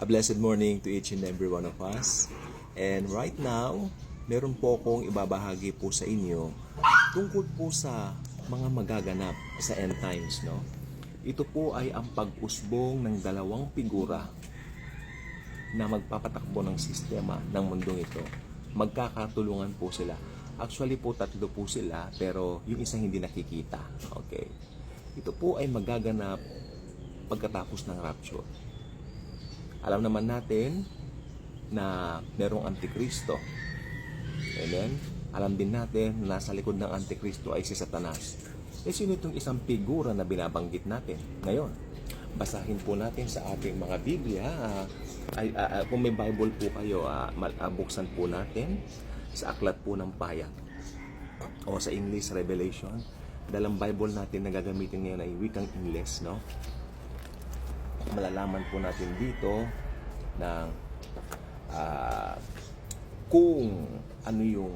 A blessed morning to each and every one of us. And right now, meron po akong ibabahagi po sa inyo tungkol po sa mga magaganap sa end times, no? Ito po ay ang pag-usbong ng dalawang figura na magpapatakbo ng sistema ng mundong ito. Magkakatulungan po sila. Actually po tatlo po sila pero yung isa hindi nakikita. Okay. Ito po ay magaganap pagkatapos ng rapture. Alam naman natin na merong antikristo. Amen? Alam din natin na nasa likod ng antikristo ay si Satanas. E sino itong isang figura na binabanggit natin ngayon? Basahin po natin sa ating mga Biblia. ah, ay, ah, kung may Bible po kayo, ah, buksan po natin sa aklat po ng payag o sa English Revelation. Dalang Bible natin na gagamitin ngayon ay wikang Ingles, no? Malalaman po natin dito na ah, kung ano yung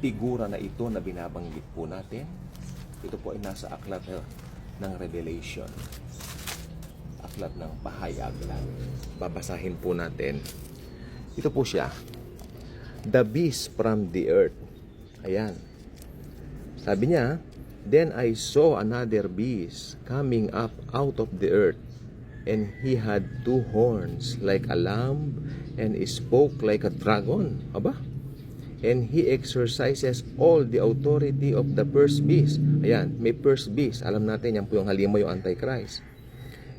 figura na ito na binabanggit po natin. Ito po ay nasa aklat eh, ng Revelation. Aklat ng pahayag lang. Babasahin po natin. Ito po siya. The beast from the earth. Ayan. Sabi niya, Then I saw another beast coming up out of the earth, and he had two horns like a lamb, and he spoke like a dragon. Aba? And he exercises all the authority of the first beast. Ayan, may first beast. Alam natin, yan po yung halima yung Antichrist.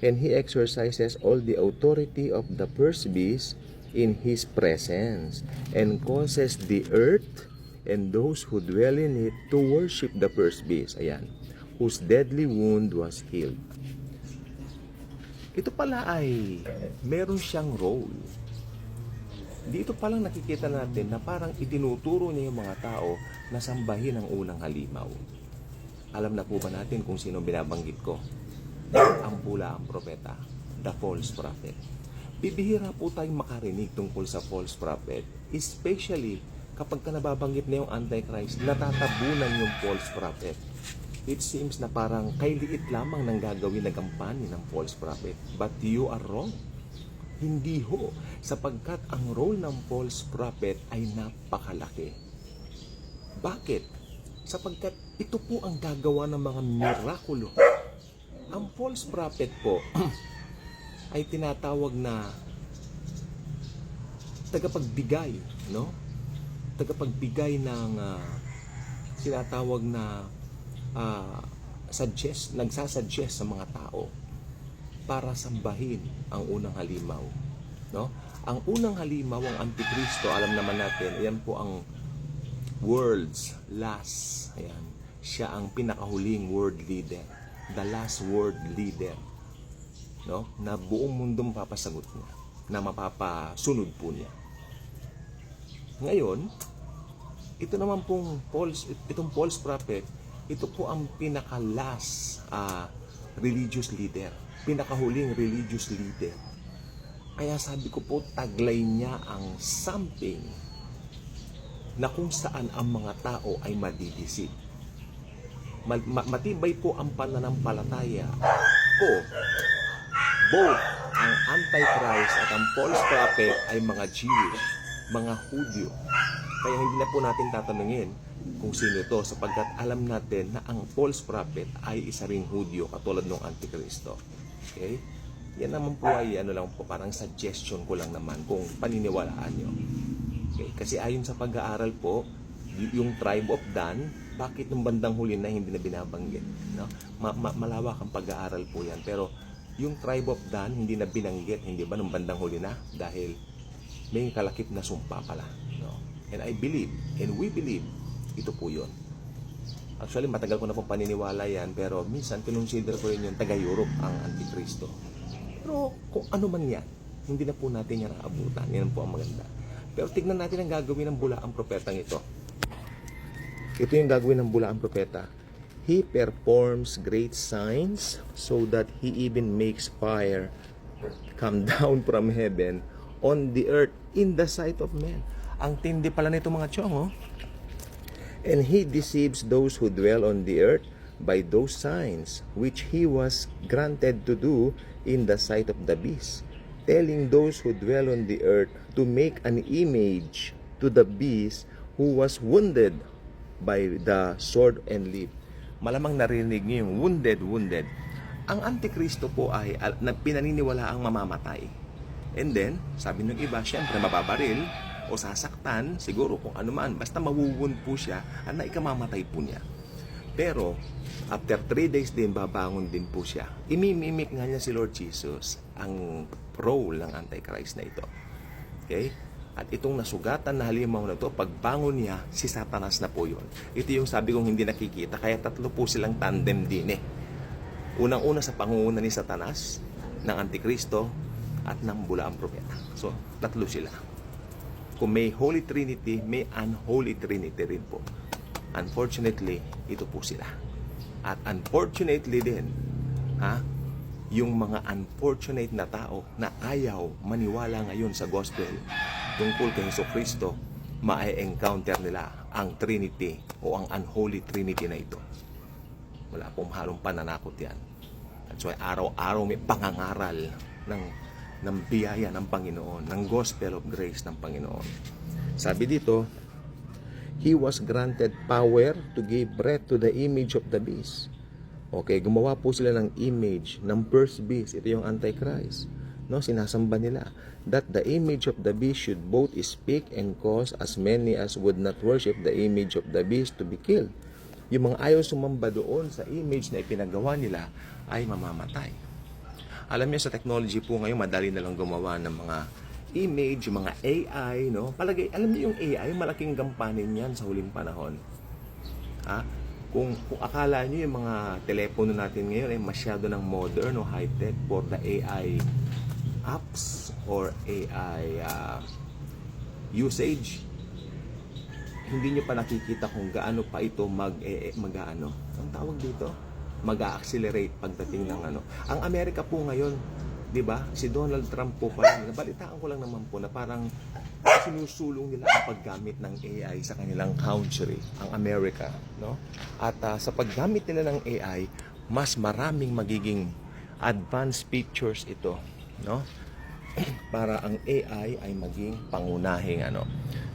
And he exercises all the authority of the first beast in his presence, and causes the earth and those who dwell in it to worship the first beast. Ayan. Whose deadly wound was healed. Ito pala ay meron siyang role. Dito palang nakikita natin na parang itinuturo niya yung mga tao na sambahin ang unang halimaw. Alam na po ba natin kung sino binabanggit ko? Ang pula ang propeta, the false prophet. Bibihira po tayong makarinig tungkol sa false prophet, especially kapag ka nababanggit na yung Antichrist, natatabunan yung false prophet. It seems na parang kay liit lamang nang gagawin na gampani ng false prophet. But you are wrong. Hindi ho, sapagkat ang role ng false prophet ay napakalaki. Bakit? Sapagkat ito po ang gagawa ng mga mirakulo. Ang false prophet po ay tinatawag na tagapagbigay, no? Tagapagbigay ng ah, tinatawag na ah, suggest, nagsasuggest sa mga tao para sambahin ang unang halimaw. No? Ang unang halimaw, ang Antikristo, alam naman natin, yan po ang world's last. Ayan. Siya ang pinakahuling world leader. The last world leader. No? Na buong mundo mapapasagot niya. Na mapapasunod po niya. Ngayon, ito naman pong false, itong false prophet, ito po ang pinaka-last ah, religious leader. Pinakahuling religious leader. Kaya sabi ko po, taglay niya ang something na kung saan ang mga tao ay madidisip. Ma- ma- matibay po ang pananampalataya ko. Both ang Antichrist at ang false prophet ay mga Jewish, mga Hudyo. Kaya hindi na po natin tatanungin kung sino ito sapagkat alam natin na ang false prophet ay isa ring Hudyo katulad ng Antikristo. Okay? Yan naman po ay ano lang po, parang suggestion ko lang naman kung paniniwalaan nyo. Okay? Kasi ayon sa pag-aaral po, yung tribe of Dan, bakit nung bandang huli na hindi na binabanggit? No? Ma- ma- malawak ang pag-aaral po yan. Pero yung tribe of Dan, hindi na binanggit, hindi ba, nung bandang huli na? Dahil may kalakip na sumpa pala. No? And I believe, and we believe, ito po yun. Actually, matagal ko na pong paniniwala yan, pero minsan kinonsider ko rin yung taga-Europe ang Antikristo. Pero kung ano man yan, hindi na po natin yan aabutan. Yan po ang maganda. Pero tignan natin ang gagawin ng bula ang propetang ito. Ito yung gagawin ng bula ang propeta. He performs great signs so that he even makes fire come down from heaven on the earth in the sight of men. Ang tindi pala nito mga chong, oh. And he deceives those who dwell on the earth by those signs which he was granted to do in the sight of the beast. telling those who dwell on the earth to make an image to the beast who was wounded by the sword and leap. Malamang narinig niyo yung wounded, wounded. Ang Antikristo po ay na pinaniniwala ang mamamatay. And then, sabi ng iba, syempre mababaril o sasaktan, siguro kung ano man, basta mawuwund po siya at na ikamamatay po niya. Pero, after 3 days din, babangon din po siya. Imimimik nga niya si Lord Jesus ang role ng Antichrist na ito. Okay? At itong nasugatan na halimaw na ito, pagbangon niya, si Satanas na po yun. Ito yung sabi kong hindi nakikita, kaya tatlo po silang tandem din eh. Unang-una sa pangunguna ni Satanas, ng Antikristo, at ng bulaang propeta. So, tatlo sila. Kung may Holy Trinity, may Unholy Trinity rin po. Unfortunately, ito po sila. At unfortunately din, ha, yung mga unfortunate na tao na ayaw maniwala ngayon sa gospel tungkol kay Heso Kristo, ma-encounter nila ang Trinity o ang Unholy Trinity na ito. Wala pong halong pananakot yan. That's why araw-araw may pangangaral ng, ng biyaya ng Panginoon, ng gospel of grace ng Panginoon. Sabi dito, He was granted power to give breath to the image of the beast. Okay, gumawa po sila ng image ng first beast. Ito yung Antichrist. No, sinasamba nila that the image of the beast should both speak and cause as many as would not worship the image of the beast to be killed. Yung mga ayaw sumamba doon sa image na ipinagawa nila ay mamamatay. Alam niyo sa technology po ngayon, madali na lang gumawa ng mga image, mga AI, no? Palagay, alam niyo yung AI, malaking gampanin yan sa huling panahon. Ha? Kung, kung akala niyo yung mga telepono natin ngayon ay masyado ng modern o high-tech for the AI apps or AI uh, usage, hindi niyo pa nakikita kung gaano pa ito mag, eh, eh, mag ano, ang tawag dito? Mag-accelerate pagdating ng ano. Ang Amerika po ngayon, 'di ba? Si Donald Trump po pa nabalitaan ko lang naman po na parang sinusulong nila ang paggamit ng AI sa kanilang country, ang Amerika, no? At ah, sa paggamit nila ng AI, mas maraming magiging advanced features ito, no? para ang AI ay maging pangunahing ano.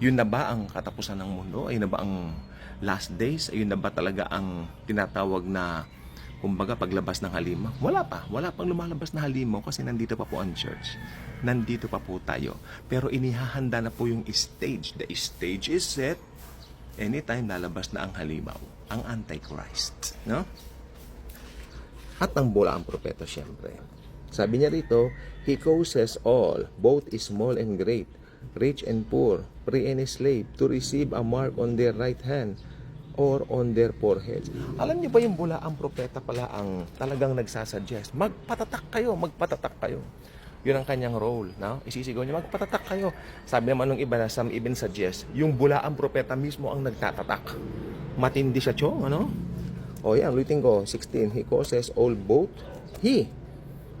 Yun na ba ang katapusan ng mundo? Ayun na ba ang last days? Ayun na ba talaga ang tinatawag na kumbaga paglabas ng halimaw? Wala pa. Wala pang lumalabas na halimaw kasi nandito pa po ang church. Nandito pa po tayo. Pero inihahanda na po yung stage. The stage is set. Anytime lalabas na ang halimaw. Ang Antichrist. No? At ang bola ang propeta syempre. Sabi niya rito, He causes all, both small and great, rich and poor, free and slave, to receive a mark on their right hand or on their foreheads. Alam niyo ba yung bula ang propeta pala ang talagang nagsasuggest, magpatatak kayo, magpatatak kayo. Yun ang kanyang role. No? Isisigaw niya, magpatatak kayo. Sabi naman ng iba na some even suggest, yung bula ang propeta mismo ang nagtatatak. Matindi siya, chong, ano? O yan, ulitin ko, 16, he causes all both, he,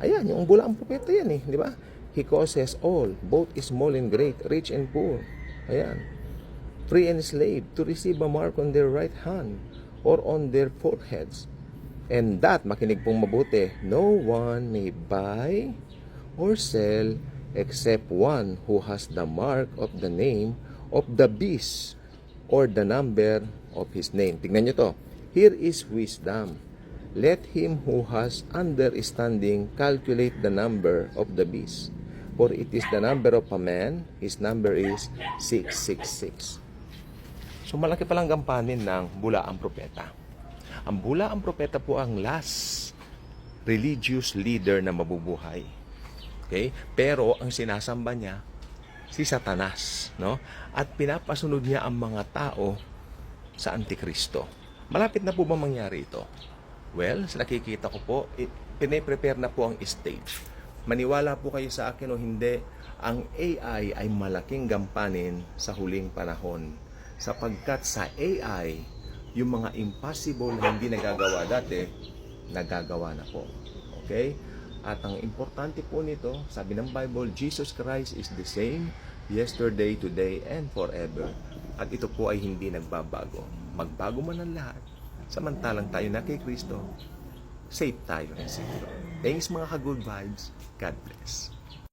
Ayan, yung bula ang propeta yan eh, di ba? He causes all, both small and great, rich and poor. Ayan. Free and slave to receive a mark on their right hand or on their foreheads. And that, makinig pong mabuti, no one may buy or sell except one who has the mark of the name of the beast or the number of his name. Tingnan nyo to. Here is wisdom. Let him who has understanding calculate the number of the beast. For it is the number of a man, his number is 666. So malaki palang gampanin ng bula ang propeta. Ang bula ang propeta po ang last religious leader na mabubuhay. Okay? Pero ang sinasamba niya si Satanas, no? At pinapasunod niya ang mga tao sa Antikristo. Malapit na po ba mangyari ito? Well, sa nakikita ko po, pine-prepare na po ang stage. Maniwala po kayo sa akin o hindi, ang AI ay malaking gampanin sa huling panahon. Sapagkat sa AI, yung mga impossible na hindi nagagawa dati, nagagawa na po. Okay? At ang importante po nito, sabi ng Bible, Jesus Christ is the same yesterday, today, and forever. At ito po ay hindi nagbabago. Magbago man ang lahat, samantalang tayo na kay Kristo, safe tayo and secure. Thanks mga ka-good vibes. God bless.